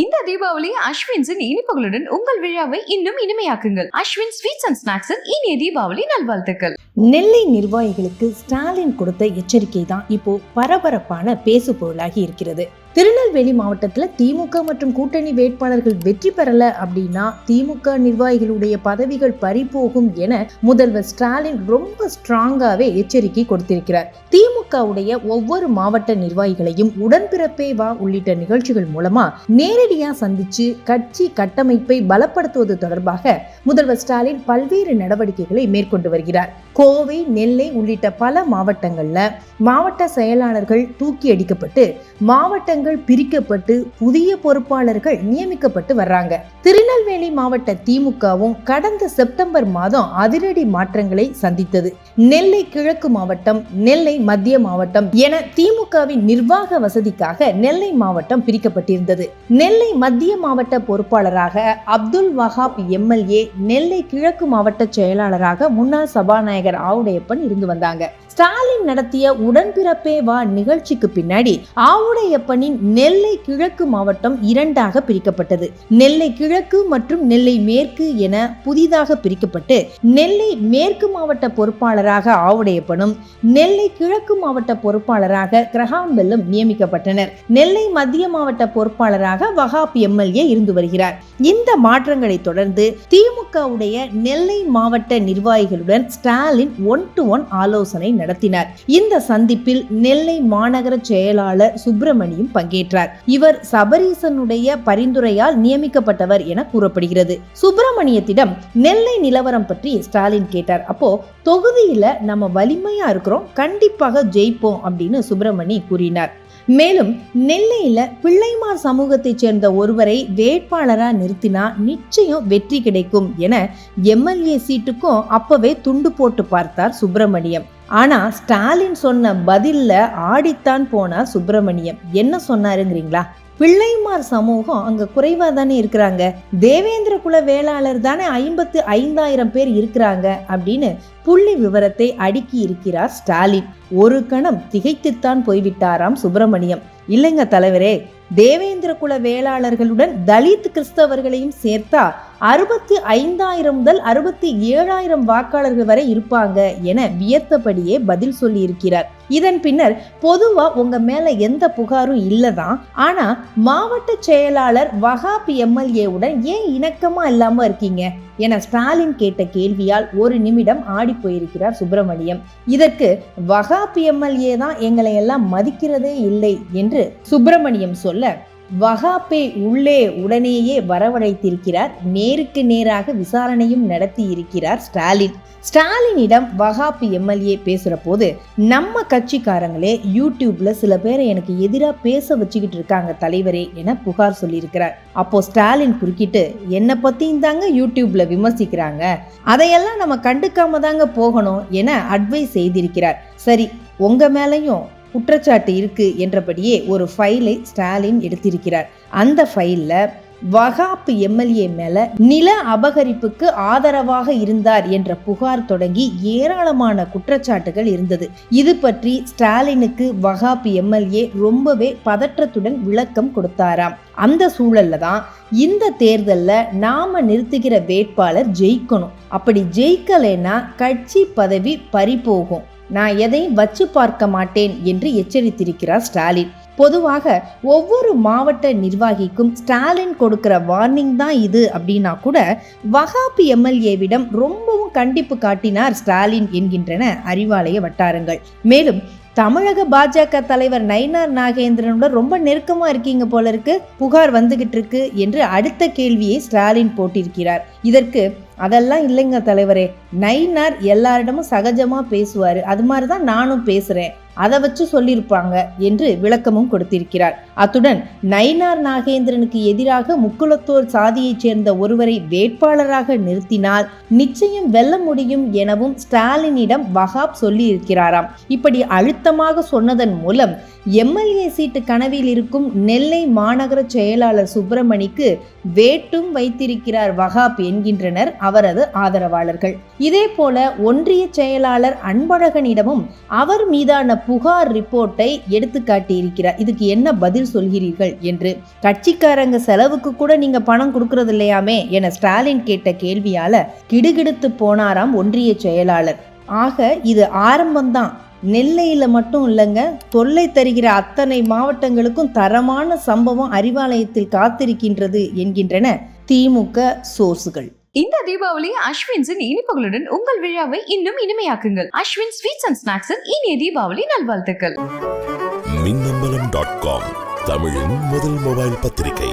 இந்த தீபாவளி அஸ்வின்ஸின் இனிப்புகளுடன் உங்கள் விழாவை இன்னும் இனிமையாக்குங்கள். அஸ்வின் ஸ்வீட்ஸ் அண்ட் ஸ்நாக்ஸின் இனிய தீபாவளி நல்வாழ்த்துக்கள். நெல்லை நிர்வாகிகளுக்கு ஸ்டாலின் கொடுத்த எச்சரிக்கை தான் இப்போ பரபரப்பான பேசு பொருளாகி இருக்கிறது. திருநெல்வேலி மாவட்டத்தில் திமுக மற்றும் கூட்டணி வேட்பாளர்கள் வெற்றி பெறல அப்படின்னா திமுக நிர்வாகிகளுடைய பதவிகள் பறிபோகும் என முதல்வர் ஸ்டாலின் ரொம்ப ஸ்ட்ராங்காவே எச்சரிக்கை கொடுத்திருக்கிறார். திமுக தாலுகாவுடைய ஒவ்வொரு மாவட்ட நிர்வாகிகளையும் உடன்பிறப்பே வா உள்ளிட்ட நிகழ்ச்சிகள் மூலமா நேரடியா சந்திச்சு கட்சி கட்டமைப்பை பலப்படுத்துவது தொடர்பாக முதல்வர் ஸ்டாலின் பல்வேறு நடவடிக்கைகளை மேற்கொண்டு வருகிறார். கோவை நெல்லை உள்ளிட்ட பல மாவட்டங்கள்ல மாவட்ட செயலாளர்கள் தூக்கி அடிக்கப்பட்டு மாவட்டங்கள் பிரிக்கப்பட்டு புதிய பொறுப்பாளர்கள் நியமிக்கப்பட்டு வர்றாங்க. திருநெல்வேலி மாவட்ட திமுகவும் கடந்த செப்டம்பர் மாதம் அதிரடி மாற்றங்களை சந்தித்தது. நெல்லை கிழக்கு மாவட்டம் நெல்லை மத்திய மாவட்டம் என திமுகவின் நிர்வாக வசதிக்காக நெல்லை மாவட்டம் பிரிக்கப்பட்டிருந்தது. நெல்லை மத்திய மாவட்ட பொறுப்பாளராக அப்துல் வஹாப் எம்எல்ஏ நெல்லை கிழக்கு மாவட்ட செயலாளராக முன்னாள் சபாநாயகர் ஆவுடையப்பன் இருந்து வந்தாங்க. ஸ்டாலின் நடத்திய உடன்பிறப்பே வா நிகழ்ச்சிக்கு பின்னாடி ஆவுடையப்பனின் நெல்லை கிழக்கு மாவட்டம் இரண்டாக பிரிக்கப்பட்டது. நெல்லை கிழக்கு மற்றும் நெல்லை மேற்கு என புதிதாக பிரிக்கப்பட்டு நெல்லை மேற்கு மாவட்ட பொறுப்பாளராக ஆவுடையப்பனும் நெல்லை கிழக்கு மாவட்ட பொறுப்பாளராக கிரகாம்பெல்லும் நியமிக்கப்பட்டனர். நெல்லை மத்திய மாவட்ட பொறுப்பாளராக வகாப் எம்எல்ஏ இருந்து வருகிறார். இந்த மாற்றங்களை தொடர்ந்து திமுகவுடைய நெல்லை மாவட்ட நிர்வாகிகளுடன் ஸ்டாலின் ஒன் டு ஒன் ஆலோசனை நடத்தினார். இந்த சந்திப்பில் நெல்லை மாநகர செயலாளர் சுப்பிரமணியும் பங்கேற்றார். இவர் சபரீசனுடைய பரிந்துரையால் நியமிக்கப்பட்டவர் என கூறப்படுகிறது. சுப்பிரமணியத்திடம் நெல்லை நிலவரம் பற்றி ஸ்டாலின் கேட்டார். அப்போ தொகுதியில நம்ம வலிமையா இருக்கிறோம் கண்டிப்பாக ஜெயிப்போம் அப்படின்னு சுப்பிரமணி கூறினார். மேலும் நெல்லையில பிள்ளைமார் சமூகத்தைச் சேர்ந்த ஒருவரை வேட்பாளரா நிறுத்தினா நிச்சயம் வெற்றி கிடைக்கும் என எம்எல்ஏ சீட்டுக்கும் அப்பவே துண்டு போட்டு பார்த்தார் சுப்பிரமணியம். ஆனால் ஸ்டாலின் சொன்ன பதிலில் ஆடித்தான் போனார் சுப்பிரமணியம். என்ன சொன்னாருங்கிறீங்களா? பிள்ளைமார் சமூகம் அங்க குறைவா தானே இருக்கிறாங்க. தேவேந்திர குல வேளாளர் தானே ஐம்பத்து ஐந்தாயிரம் பேர் இருக்கிறாங்க அப்படின்னு புள்ளி விவரத்தை அடுக்கி இருக்கிறார் ஸ்டாலின். ஒரு கணம் திகைத்துத்தான் போய்விட்டாராம் சுப்பிரமணியம். இல்லைங்க தலைவரே தேவேந்திர குல வேளாளர்களுடன் தலித் கிறிஸ்தவர்களையும் சேர்த்தா அறுபத்தி ஐந்தாயிரம் முதல் அறுபத்தி ஏழாயிரம் வாக்காளர்கள் வரை இருப்பாங்க என வியத்தபடியே பதில் சொல்லி இருக்கிறார் இதன் பின்னர் பொதுவா உங்க மேல எந்த புகாரும் இல்லதான் ஆனா மாவட்ட செயலாளர் வகாப் எம்எல்ஏவுடன் ஏன் இணக்கமா இல்லாம இருக்கீங்க? என ஸ்டாலின் கேட்ட கேள்வியால் ஒரு நிமிடம் ஆடி போயிருக்கிறார் சுப்பிரமணியம். இதற்கு வகாப் எம்எல்ஏ தான் எங்களை எல்லாம் மதிக்கிறதே இல்லை என்று சுப்பிரமணியம் சொல்ல வகாப்பை உள்ளே உடனேயே வரவழைத்திருக்கிறார். நேருக்கு நேராக விசாரணையும் நடத்தி இருக்கிறார் ஸ்டாலின். ஸ்டாலினிடம் வகாப் எம்எல்ஏ பேசுகிற போது நம்ம கட்சிக்காரங்களே யூடியூப்ல சில பேரை எனக்கு எதிராக பேச வச்சுக்கிட்டு இருக்காங்க தலைவரே என புகார் சொல்லியிருக்கிறார். அப்போ ஸ்டாலின் குறுக்கிட்டு என்னை பற்றியும் தாங்க யூடியூப்ல விமர்சிக்கிறாங்க. அதையெல்லாம் நம்ம கண்டுக்காம தாங்க போகணும் என அட்வைஸ் செய்திருக்கிறார். சரி உங்க மேலையும் குற்றச்சாட்டு இருக்கு என்றபடியே ஒரு ஃபைலை ஸ்டாலின் எடுத்திருக்கிறார். அந்த ஃபைலில் வகாப்பு எம்எல்ஏ மேல நில அபகரிப்புக்கு ஆதரவாக இருந்தார் என்ற புகார் தொடங்கி ஏராளமான குற்றச்சாட்டுகள் இருந்தது. இது பற்றி ஸ்டாலினுக்கு வகாப் எம்எல்ஏ ரொம்பவே பதற்றத்துடன் விளக்கம் கொடுத்தாராம். அந்த சூழல்ல தான் இந்த தேர்தல்ல நாம நிறுத்துகிற வேட்பாளர் ஜெயிக்கணும். அப்படி ஜெயிக்கலைன்னா கட்சி பதவி பறிபோகும். நான் எதையும் வச்சு பார்க்க மாட்டேன் என்று எச்சரித்திருக்கிறார் ஸ்டாலின். பொதுவாக ஒவ்வொரு மாவட்ட நிர்வாகிக்கும் ஸ்டாலின் கொடுக்கிற வார்னிங் தான் இது அப்படின்னா கூட வகாப் எம்எல்ஏவிடம் ரொம்பவும் கண்டிப்பு காட்டினார் ஸ்டாலின் என்கின்றன அறிவாலய வட்டாரங்கள். மேலும் தமிழக பாஜக தலைவர் நயினார் நாகேந்திரனுடன் ரொம்ப நெருக்கமா இருக்கீங்க போல இருக்கு. புகார் வந்துகிட்டு இருக்கு என்று அடுத்த கேள்வியை ஸ்டாலின் போட்டிருக்கிறார். இதற்கு அதெல்லாம் இல்லைங்க தலைவரே. நயினார் எல்லாரிடமும் சகஜமாக பேசுவார். அது மாதிரி தான் நானும் பேசுகிறேன் அதை வச்சு சொல்லியிருப்பாங்க என்று விளக்கமும் கொடுத்திருக்கிறார். அத்துடன் நயினார் நாகேந்திரனுக்கு எதிராக முக்குளத்தோர் சாதியைச் சேர்ந்த ஒருவரை வேட்பாளராக நிறுத்தினால் நிச்சயம் வெல்ல முடியும் எனவும் ஸ்டாலினிடம் வகாப் சொல்லியிருக்கிறாராம். இப்படி அழுத்தமாக சொன்னதன் மூலம் எம்எல்ஏ சீட்டு கனவில் இருக்கும் நெல்லை மாநகர செயலாளர் சுப்பிரமணிக்கு வேட்டும் வைத்திருக்கிறார் வகாப் என்கின்றனர் அவரது ஆதரவாளர்கள். இதே போல ஒன்றிய செயலாளர் அன்பழகனிடமும் அவர் மீதான புகார் ரிப்போர்ட்டை எடுத்து காட்டியிருக்கிறார் இதுக்கு என்ன பதில் சொல்கிறீர்கள் என்று. கட்சிக்காரங்க செலவுக்கு கூட நீங்க பணம் கொடுக்கறது இல்லையாமே என ஸ்டாலின் கேட்ட கேள்வியால கிடுகிடுத்து போனாராம் ஒன்றிய செயலாளர். ஆக இது ஆரம்பம்தான். நெல்லையில மட்டும் இல்லைங்க தொல்லை தருகிற அத்தனை மாவட்டங்களுக்கும் தரமான சம்பவம் அறிவாலயத்தில் காத்திருக்கின்றது என்கின்றன திமுக சோர்ஸுகள். இந்த தீபாவளி அஸ்வின்ஸின் இனிப்புகளுடன் உங்கள் விழாவை இன்னும் இனிமையாக்குங்கள். அஸ்வின் ஸ்வீட்ஸ் அண்ட் ஸ்நாக்ஸின் இனிய தீபாவளி நல்வாழ்த்துக்கள். மின்னம்பலம் டாட் காம் தமிழின் முதல் மொபைல் பத்திரிகை.